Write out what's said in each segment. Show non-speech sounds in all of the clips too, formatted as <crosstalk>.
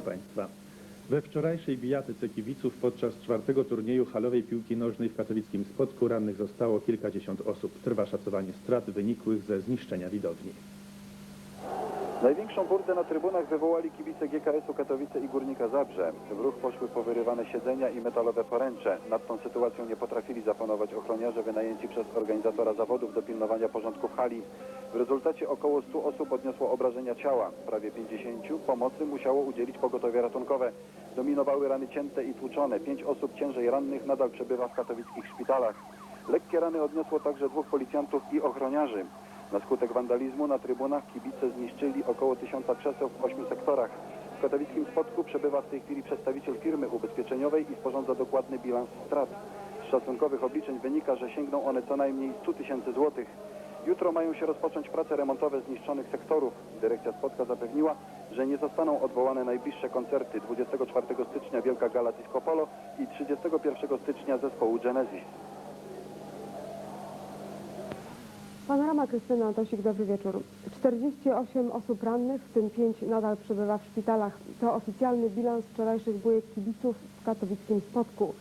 Państwa. We wczorajszej bijatyce kibiców podczas czwartego turnieju halowej piłki nożnej w katowickim Spodku rannych zostało kilkadziesiąt osób. Trwa szacowanie strat wynikłych ze zniszczenia widowni. Największą burdę na trybunach wywołali kibice GKS-u Katowice i Górnika Zabrze. W ruch poszły powyrywane siedzenia i metalowe poręcze. Nad tą sytuacją nie potrafili zapanować ochroniarze wynajęci przez organizatora zawodów do pilnowania porządku w hali. W rezultacie około 100 osób odniosło obrażenia ciała. Prawie 50 pomocy musiało udzielić pogotowie ratunkowe. Dominowały rany cięte i tłuczone. Pięć osób ciężej rannych nadal przebywa w katowickich szpitalach. Lekkie rany odniosło także dwóch policjantów i ochroniarzy. Na skutek wandalizmu na trybunach kibice zniszczyli około tysiąca krzeseł w ośmiu sektorach. W katowickim spotku przebywa w tej chwili przedstawiciel firmy ubezpieczeniowej i sporządza dokładny bilans strat. Z szacunkowych obliczeń wynika, że sięgną one co najmniej 100 tysięcy złotych. Jutro mają się rozpocząć prace remontowe zniszczonych sektorów. Dyrekcja Spotka zapewniła, że nie zostaną odwołane najbliższe koncerty 24 stycznia Wielka Gala Disco Polo i 31 stycznia zespołu Genesis. Panorama Krystyna Antosik, dobry wieczór. 48 osób rannych, w tym 5 nadal przebywa w szpitalach. To oficjalny bilans wczorajszych bójek kibiców w katowickim Spodku.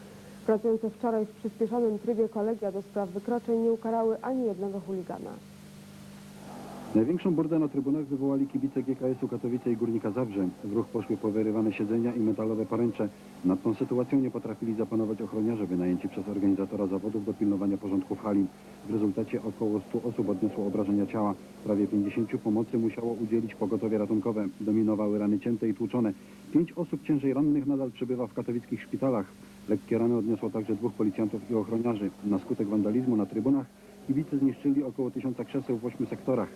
Pracujące wczoraj w przyspieszonym trybie kolegia do spraw wykroczeń nie ukarały ani jednego chuligana. Największą burdę na trybunach wywołali kibice GKS-u Katowice i Górnika Zabrze. W ruch poszły powyrywane siedzenia i metalowe poręcze. Nad tą sytuacją nie potrafili zapanować ochroniarze wynajęci przez organizatora zawodów do pilnowania porządku w hali. W rezultacie około 100 osób odniosło obrażenia ciała. Prawie 50 pomocy musiało udzielić pogotowie ratunkowe. Dominowały rany cięte i tłuczone. Pięć osób ciężej rannych nadal przebywa w katowickich szpitalach. Lekkie rany odniosło także dwóch policjantów i ochroniarzy. Na skutek wandalizmu na trybunach kibice zniszczyli około tysiąca krzeseł w ośmiu sektorach.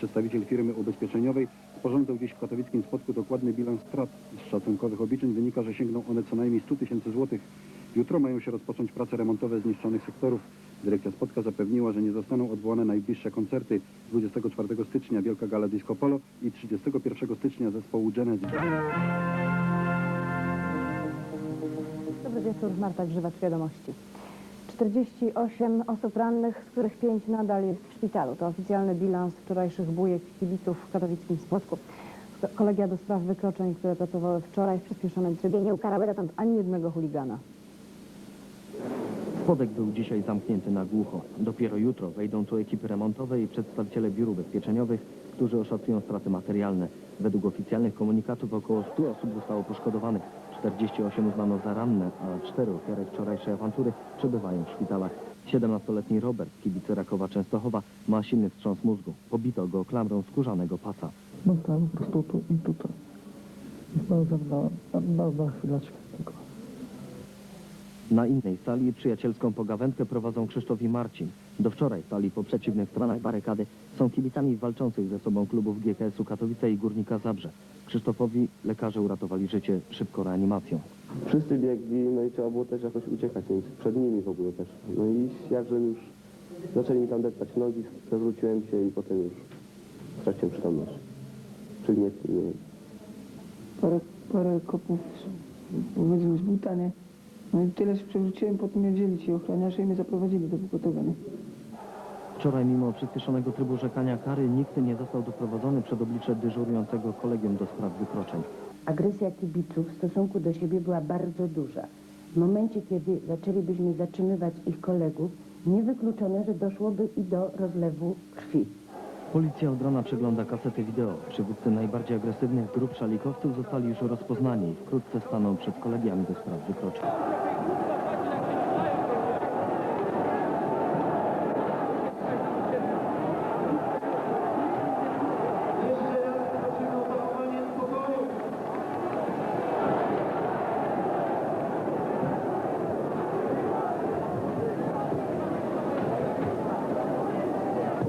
Przedstawiciel firmy ubezpieczeniowej sporządzał dziś w katowickim spotku dokładny bilans strat. Z szacunkowych obliczeń wynika, że sięgną one co najmniej 100 tysięcy złotych. Jutro mają się rozpocząć prace remontowe zniszczonych sektorów. Dyrekcja Spotka zapewniła, że nie zostaną odwołane najbliższe koncerty 24 stycznia Wielka Gala Disco Polo i 31 stycznia zespołu Genesis. Dobry wieczór, Marta Grzywacz, Wiadomości. 48 osób rannych, z których 5 nadal jest w szpitalu. To oficjalny bilans wczorajszych bójek kibiców w katowickim Spłocku. Kolegia do spraw wykroczeń, które pracowały wczoraj w przyspieszonym trybie, nie ukarały dotąd ani jednego chuligana. Spodek był dzisiaj zamknięty na głucho. Dopiero jutro wejdą tu ekipy remontowe i przedstawiciele biur ubezpieczeniowych, którzy oszacują straty materialne. Według oficjalnych komunikatów około 100 osób zostało poszkodowanych. 48 uznano za ranne, a 4 ofiary wczorajszej awantury przebywają w szpitalach. 17-letni Robert, kibice Rakowa Częstochowa, ma silny wstrząs mózgu. Pobito go klamrą skórzanego pasa. Dostałem po prostu tu i tutaj. Bardzo na, na, na chwileczkę tylko. Na innej sali przyjacielską pogawędkę prowadzą Krzysztof i Marcin. Do wczoraj stali po przeciwnych stronach barykady. Są kibicami walczących ze sobą klubów GKS-u Katowice i Górnika Zabrze. Krzysztofowi lekarze uratowali życie szybko reanimacją. Wszyscy biegli, no i trzeba było też jakoś uciekać, więc przed nimi w ogóle też. No i jakże już zaczęli mi tam deptać nogi, przewróciłem się i potem już straciłem przytomność. Czyli nie, nie, Parę, parę kopów powiedzmy z buta, nie? No i tyle się przewróciłem, potem mnie wzięli ci ochroniarze i mnie zaprowadzili do pogotowia, nie? Wczoraj mimo przyspieszonego trybu rzekania kary nikt nie został doprowadzony przed oblicze dyżurującego kolegium do spraw wykroczeń. agresja kibiców w stosunku do siebie była bardzo duża. W momencie, kiedy zaczęlibyśmy zatrzymywać ich kolegów, niewykluczone, że doszłoby i do rozlewu krwi. Policja od rana przegląda kasety wideo. Przywódcy najbardziej agresywnych grup szalikowców zostali już rozpoznani i wkrótce staną przed kolegiami do spraw wykroczeń.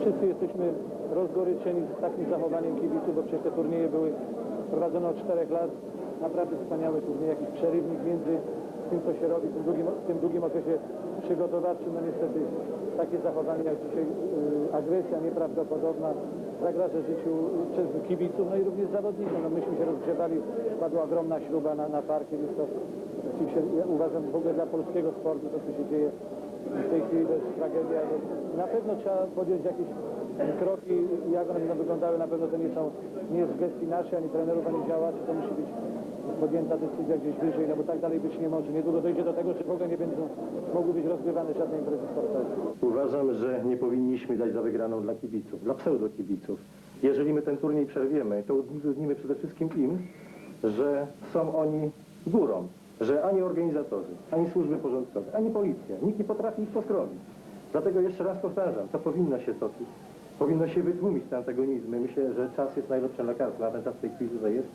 Wszyscy jesteśmy rozgoryczeni z takim zachowaniem kibiców, bo przecież te turnieje były prowadzone od czterech lat. Naprawdę wspaniały turniej, jakiś przerywnik między tym, co się robi tym długim, w tym długim okresie przygotowawczym. No niestety takie zachowanie jak dzisiaj, y, agresja nieprawdopodobna zagraża życiu y, kibiców, no i również zawodnikom. No myśmy się rozgrzewali, padła ogromna śruba na, na parkie, więc to oczywiście ja uważam w ogóle dla polskiego sportu to, co się dzieje w tej chwili to jest tragedia. Na pewno trzeba podjąć jakieś kroki, jak one będą wyglądały, na pewno to nie są, nie jest w gestii naszej, ani trenerów, ani działaczy, to musi być podjęta decyzja gdzieś wyżej, no bo tak dalej być nie może. Niedługo dojdzie do tego, że w ogóle nie będą mogły być rozgrywane żadne imprezy sportowe. Uważam, że nie powinniśmy dać za wygraną dla kibiców, dla pseudokibiców. Jeżeli my ten turniej przerwiemy, to udowodnimy przede wszystkim im, że są oni górą, że ani organizatorzy, ani służby porządkowe, ani policja, nikt nie potrafi ich poskrobić. Dlatego jeszcze raz powtarzam, to powinno się toczyć. Powinno się wytłumić te antagonizmy. Myślę, że czas jest najlepszym lekarstwem, a ten czas w tej chwili tutaj jest,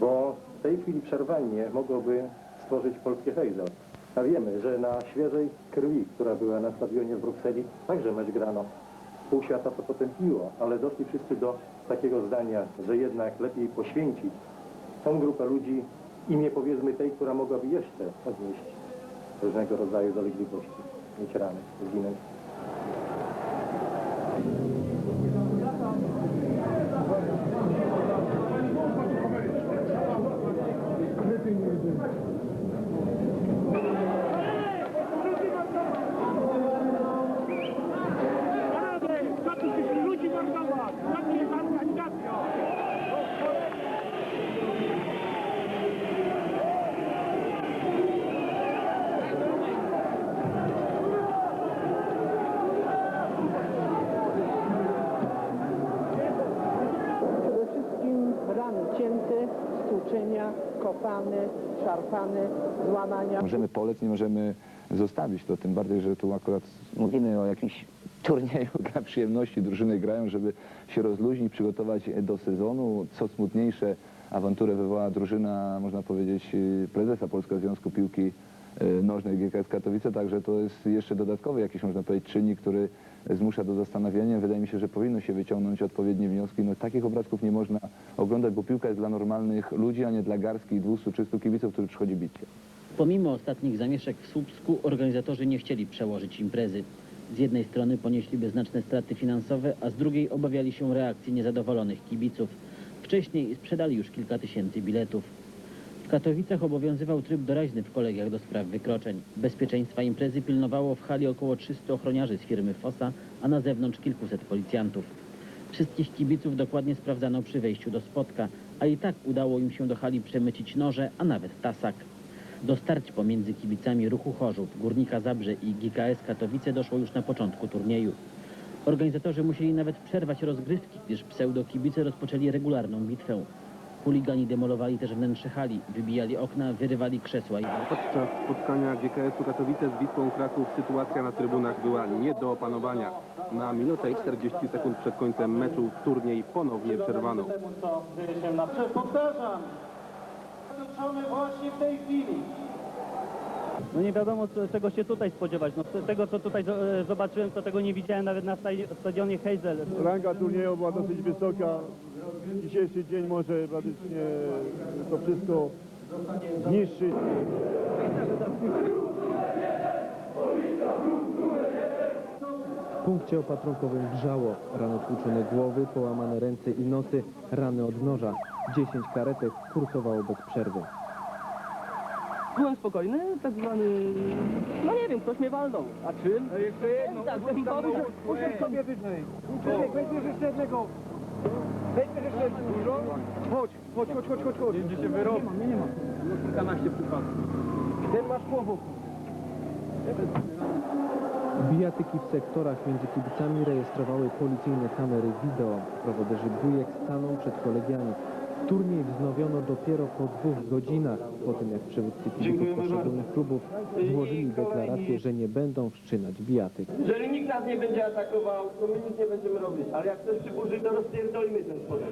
bo w tej chwili przerwanie mogłoby stworzyć polskie hejzel. A wiemy, że na świeżej krwi, która była na stadionie w Brukseli, także mecz grano. Pół świata to potępiło, ale doszli wszyscy do takiego zdania, że jednak lepiej poświęcić tą grupę ludzi imię powiedzmy tej, która mogłaby jeszcze odnieść różnego rodzaju dolegliwości, mieć rany, zginąć. Szarpane, złamania. Możemy polec, nie możemy zostawić to, tym bardziej, że tu akurat mówimy o jakimś <laughs> turnieju dla przyjemności. Drużyny grają, żeby się rozluźnić, przygotować do sezonu. Co smutniejsze, awanturę wywołała drużyna, można powiedzieć, y, prezesa Polskiego Związku Piłki y, Nożnej GKS Katowice, także to jest jeszcze dodatkowy jakiś, można powiedzieć, czynnik, który zmusza do zastanowienia. Wydaje mi się, że powinno się wyciągnąć odpowiednie wnioski. No, takich obrazków nie można oglądać, bo piłka jest dla normalnych ludzi, a nie dla garstki 200-300 kibiców, którzy przychodzi bić. Pomimo ostatnich zamieszek w Słupsku, organizatorzy nie chcieli przełożyć imprezy. Z jednej strony ponieśliby znaczne straty finansowe, a z drugiej obawiali się reakcji niezadowolonych kibiców. Wcześniej sprzedali już kilka tysięcy biletów. Katowicach obowiązywał tryb doraźny w kolegiach do spraw wykroczeń. Bezpieczeństwa imprezy pilnowało w hali około 300 ochroniarzy z firmy FOSA, a na zewnątrz kilkuset policjantów. Wszystkich kibiców dokładnie sprawdzano przy wejściu do spotka, a i tak udało im się do hali przemycić noże, a nawet tasak. Do starć pomiędzy kibicami ruchu Chorzów, Górnika Zabrze i GKS Katowice doszło już na początku turnieju. Organizatorzy musieli nawet przerwać rozgrywki, gdyż pseudokibice rozpoczęli regularną bitwę. Chuligani demolowali też wnętrze hali, wybijali okna, wyrywali krzesła i Podczas spotkania GKS-u Katowice z Wisłą Kraków sytuacja na trybunach była nie do opanowania. Na minutę i 40 sekund przed końcem meczu turniej ponownie przerwano. Powtarzam, zakończony właśnie w tej chwili. No nie wiadomo czego się tutaj spodziewać. No, tego co tutaj e, zobaczyłem, to tego nie widziałem nawet na stadi- stadionie Heysel. Ranga turnieju była dosyć wysoka. Dzisiejszy dzień może praktycznie to wszystko zniszczyć. W punkcie opatrunkowym wrzało. Rano tłuczone głowy, połamane ręce i nosy, rany od noża. 10 karetek kursowało bez przerwy. Byłem spokojny, tak zwany... No nie wiem, ktoś mnie walnął. A czym? Jeszcze jedno. Tak, bym powiedział. Usiądź sobie wyżej. Uczynek, weźmiesz jeszcze jednego. Weźmiesz jeszcze jednego. Dużo? Chodź, chodź, chodź, chodź, chodź, chodź. Będzie się wyrobił. Nie ma, nie ma. No kilkanaście przypadków. Ten masz słowo. Bijatyki w sektorach między kibicami rejestrowały policyjne kamery wideo. Prowoderzy bujek staną przed kolegiami. Turniej wznowiono dopiero po dwóch godzinach, po tym jak przywódcy kibiców poszczególnych klubów złożyli deklarację, że nie będą wszczynać bijatyk. Jeżeli nikt nas nie będzie atakował, to my nic nie będziemy robić. Ale jak ktoś się burzy, to rozpierdolimy ten sport.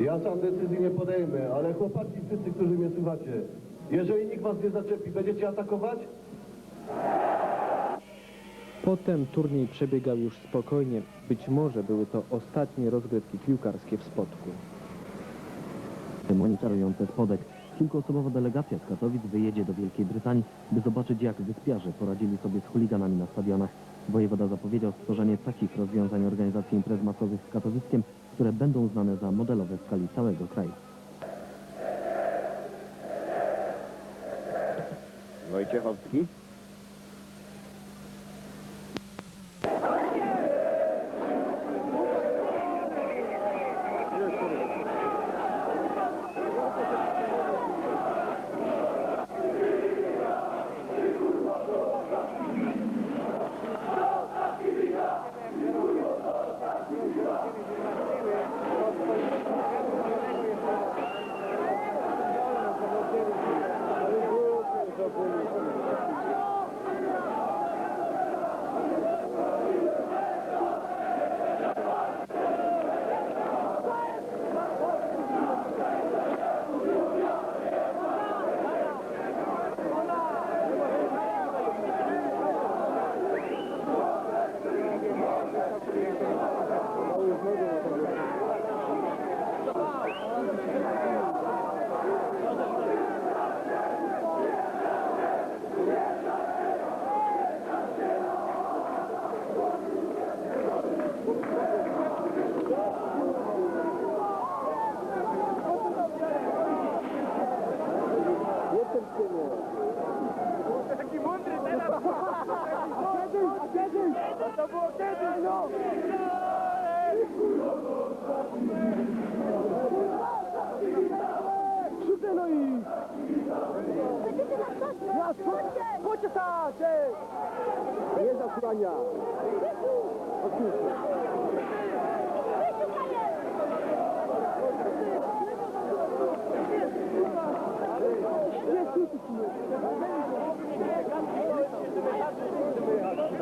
Ja sam decyzji nie podejmę, ale chłopaki wszyscy, którzy mnie słuchacie, jeżeli nikt was nie zaczepi, będziecie atakować? Potem turniej przebiegał już spokojnie. Być może były to ostatnie rozgrywki piłkarskie w Spodku. Monitorujące spodek. Kilkuosobowa delegacja z Katowic wyjedzie do Wielkiej Brytanii, by zobaczyć jak wyspiarze poradzili sobie z chuliganami na stadionach. Wojewoda zapowiedział stworzenie takich rozwiązań organizacji imprez masowych z Katowickiem, które będą znane za modelowe w skali całego kraju. Wojciechowski.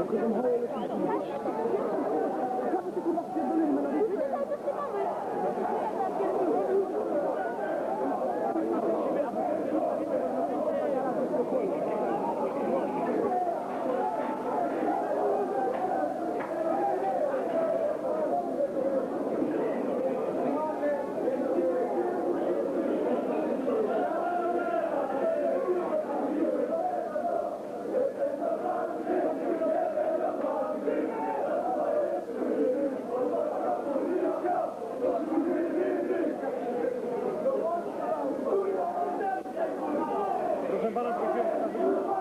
よろしくお願いします。embora para o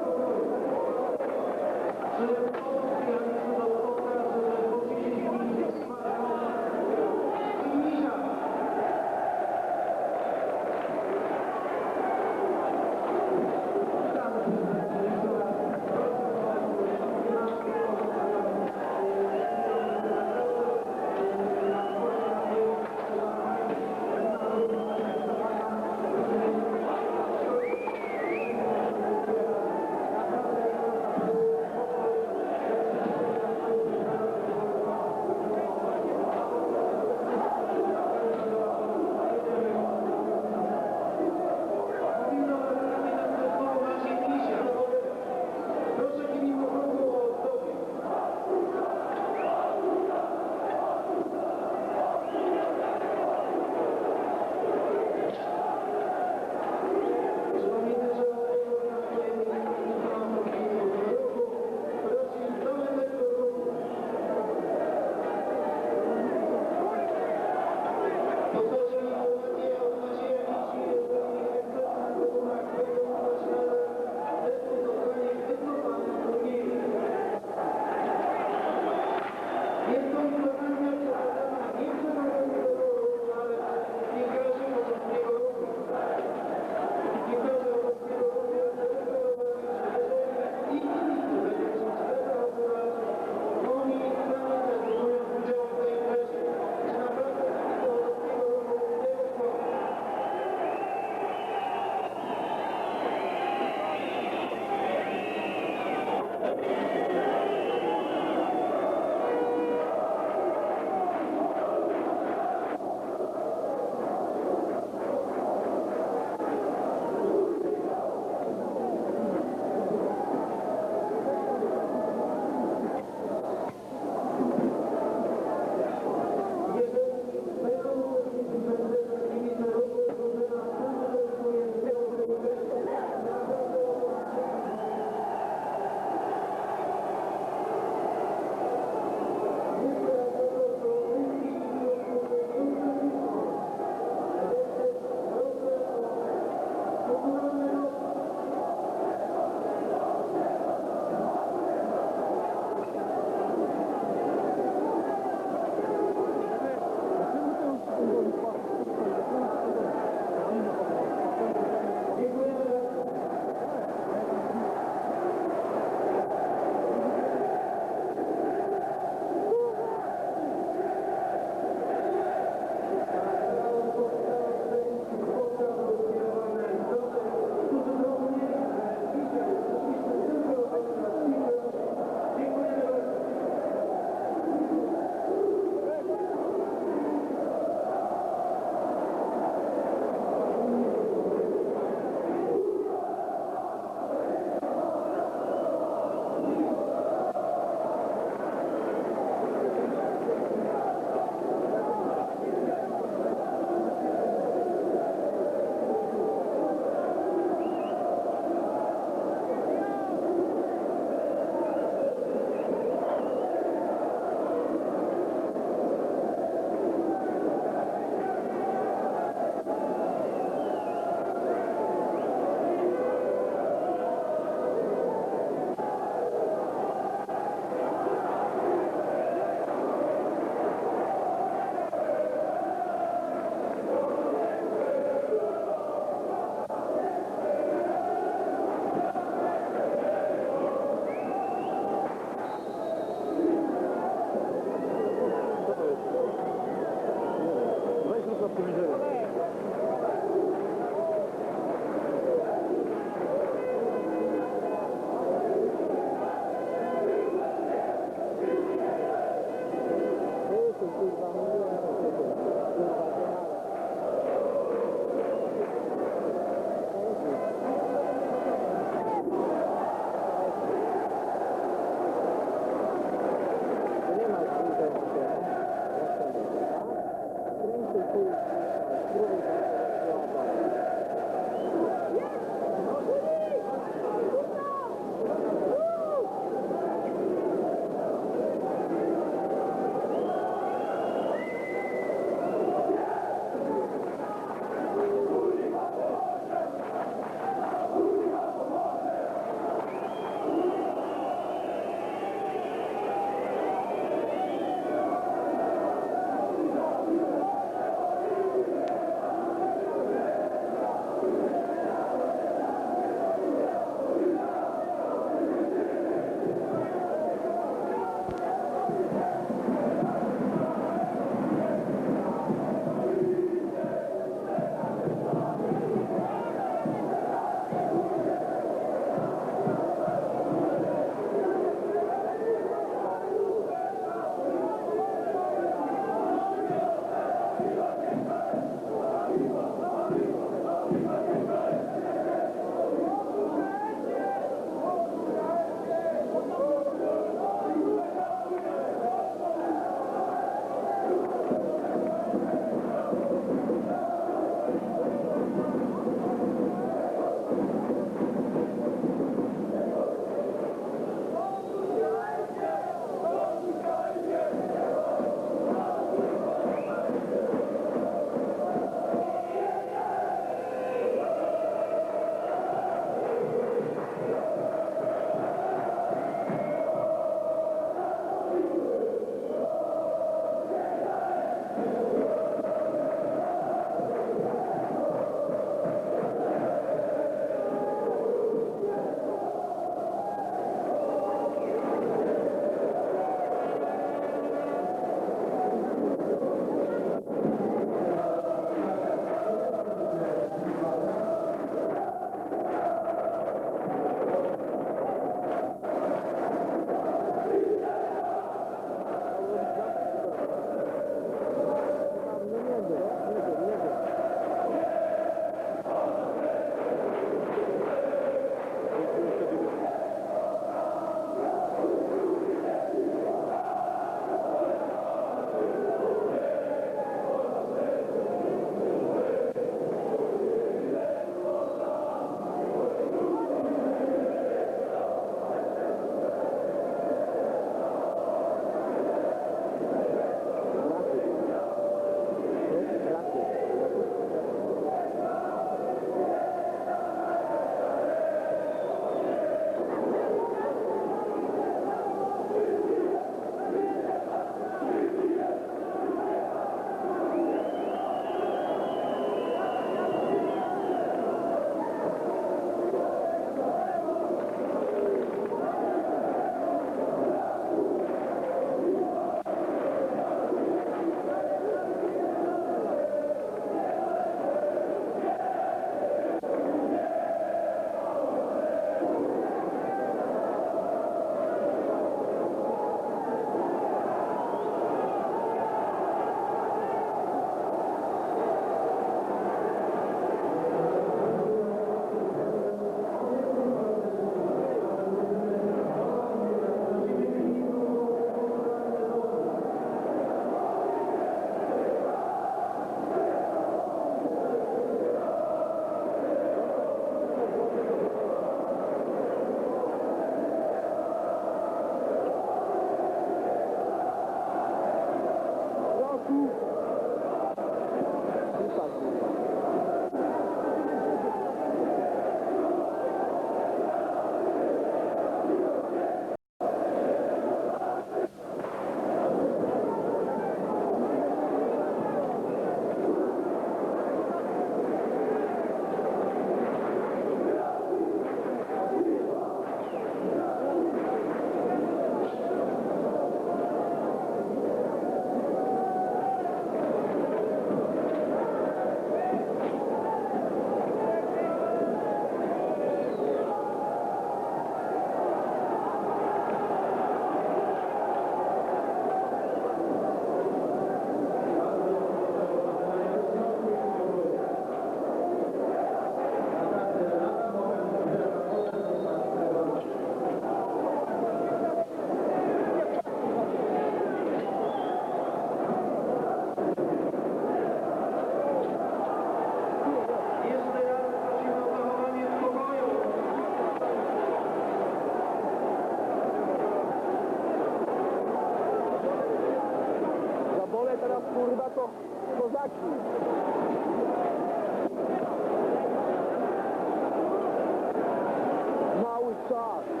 Mały czas.